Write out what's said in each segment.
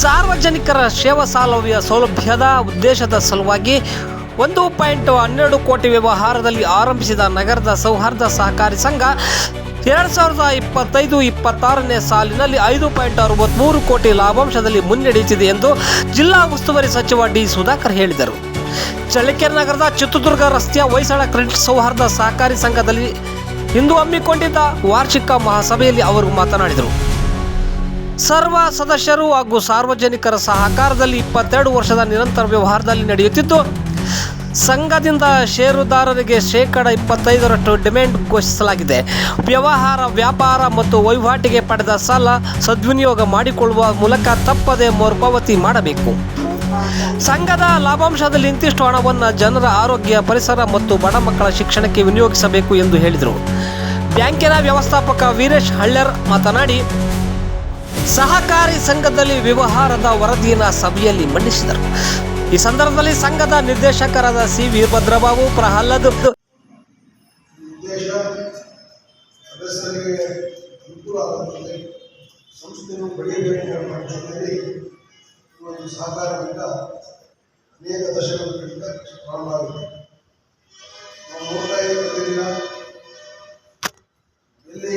ಸಾರ್ವಜನಿಕರ ಸೇವಾ ಸೌಲಭ್ಯ ಸೌಲಭ್ಯದ ಉದ್ದೇಶದ ಸಲುವಾಗಿ ಒಂದು ಪಾಯಿಂಟ್ ಹನ್ನೆರಡು ಕೋಟಿ ವ್ಯವಹಾರದಲ್ಲಿ ಆರಂಭಿಸಿದ ನಗರದ ಸೌಹಾರ್ದ ಸಹಕಾರಿ ಸಂಘ ಎರಡು ಸಾವಿರದ ಇಪ್ಪತ್ತೈದು, ಇಪ್ಪತ್ತಾರನೇ ಸಾಲಿನಲ್ಲಿ ಐದು ಪಾಯಿಂಟ್ ಅರವತ್ತ್ಮೂರು ಕೋಟಿ ಲಾಭಾಂಶದಲ್ಲಿ ಮುನ್ನಡೆಯುತ್ತಿದೆ ಎಂದು ಜಿಲ್ಲಾ ಉಸ್ತುವಾರಿ ಸಚಿವ ಡಿ ಸುಧಾಕರ್ ಹೇಳಿದರು. ಚಳ್ಳಕೆರೆ ನಗರದ ಚಿತ್ರದುರ್ಗ ರಸ್ತೆಯ ಹೊಯ್ಸಳ ಕ್ರೆಡಿಟ್ ಸೌಹಾರ್ದ ಸಹಕಾರಿ ಸಂಘದಲ್ಲಿ ಇಂದು ಹಮ್ಮಿಕೊಂಡಿದ್ದ ವಾರ್ಷಿಕ ಮಹಾಸಭೆಯಲ್ಲಿ ಅವರು ಮಾತನಾಡಿದರು. ಸರ್ವ ಸದಸ್ಯರು ಹಾಗೂ ಸಾರ್ವಜನಿಕರ ಸಹಕಾರದಲ್ಲಿ ಇಪ್ಪತ್ತೆರಡು ವರ್ಷದ ನಿರಂತರ ವ್ಯವಹಾರದಲ್ಲಿ ನಡೆಯುತ್ತಿದ್ದು ಸಂಘದಿಂದ ಷೇರುದಾರರಿಗೆ ಶೇಕಡ ಇಪ್ಪತ್ತೈದರಷ್ಟು ಡಿಮ್ಯಾಂಡ್ ಘೋಷಿಸಲಾಗಿದೆ. ವ್ಯವಹಾರ, ವ್ಯಾಪಾರ ಮತ್ತು ವಹಿವಾಟಿಗೆ ಪಡೆದ ಸಾಲ ಸದ್ವಿನಿಯೋಗ ಮಾಡಿಕೊಳ್ಳುವ ಮೂಲಕ ತಪ್ಪದೆ ಮರುಪಾವತಿ ಮಾಡಬೇಕು. ಸಂಘದ ಲಾಭಾಂಶದಲ್ಲಿ ಇಂತಿಷ್ಟು ಹಣವನ್ನು ಜನರ ಆರೋಗ್ಯ, ಪರಿಸರ ಮತ್ತು ಬಡ ಮಕ್ಕಳ ಶಿಕ್ಷಣಕ್ಕೆ ವಿನಿಯೋಗಿಸಬೇಕು ಎಂದು ಹೇಳಿದರು. ಬ್ಯಾಂಕಿನ ವ್ಯವಸ್ಥಾಪಕ ವೀರೇಶ್ ಹಳ್ಳರ್ ಮಾತನಾಡಿ ಸಹಕಾರಿ ಸಂಘದಲ್ಲಿ ವ್ಯವಹಾರದ ವರದಿಯನ್ನು ಸಭೆಯಲ್ಲಿ ಮಂಡಿಸಿದರು. ಈ ಸಂದರ್ಭದಲ್ಲಿ ಸಂಘದ ನಿರ್ದೇಶಕರಾದ ಸಿ ವೀರಭದ್ರಬಾಬು ಪ್ರಹ್ಲಾದ್ ಉದ್ದೇಶ ಸದಸ್ಯರಿಗೆ ಅನುಕೂಲ ಆಗುತ್ತದೆ ಸಂಸ್ಥೆಯು ಬೆಳೆಯಬೇಕು ಎಂಬ ನಿಟ್ಟಿನಲ್ಲಿ ಈ ಒಂದು ಸಹಕಾರದಿಂದ ಅನೇಕ ದಶಕಗಳಿಂದ ಪ್ರಾರಂಭ ಎಲ್ಲಿ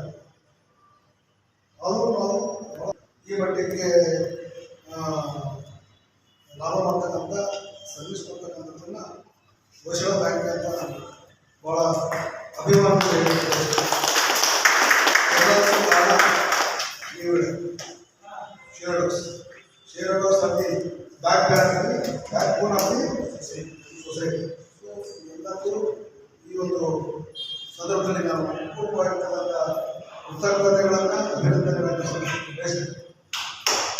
ಬ್ಯಾಂಕ್ ಅಂತ ಬಹಳ ಅಭಿಮಾನ ಶೇರ್ಡೋಸ್ ಶೇರ್ಡೋಸ್ of back back backbone ಅಲ್ಲಿ ಸೊಸೈಟಿ ಸೊ ಈ ಒಂದು ಸಂದರ್ಭದಲ್ಲಿ ನಾವು ಅಪೂರ್ವವಾಗಿರ್ತಕ್ಕಂಥ ಕೃತಜ್ಞತೆಗಳನ್ನು ಅಭಿನಂದನೆಗಳನ್ನು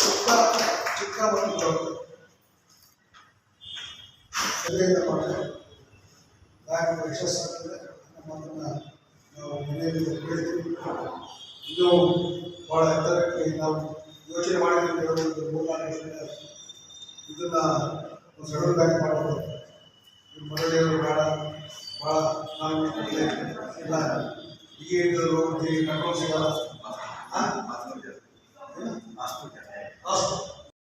ಚಿಕ್ಕ ಚಿಕ್ಕ ಮತ್ತು ದೊಡ್ಡ ಮಾಡಿದ್ರೆ ಬ್ಯಾಂಕ್ ಯಶಸ್ ನಮ್ಮ ನಮ್ಮದನ್ನು ನಾವು ಮನೆಯಲ್ಲಿ ಇನ್ನೂ ಭಾಳ ಎತ್ತರಕ್ಕೆ ನಾವು ಯೋಚನೆ ಒಂದು ಮೂರ್ನಾಲ್ಕು ವರ್ಷದಿಂದ ಇದನ್ನ ಬ್ಯಾಂಕ್ ಮಾಡಬಹುದು ಮರಳಿಯವರು ಬೇಡ. ಭಾಳ ನಾವು ಇಲ್ಲೇ. ಈಗ ಇದ್ದವರು ಹೋಗ್ತೀವಿ ಕಂಟ್ರೋಲ್ ಸಿಗಲ್ಲ ಹಾಸ್ಪಿಟಲ್? ಅಷ್ಟು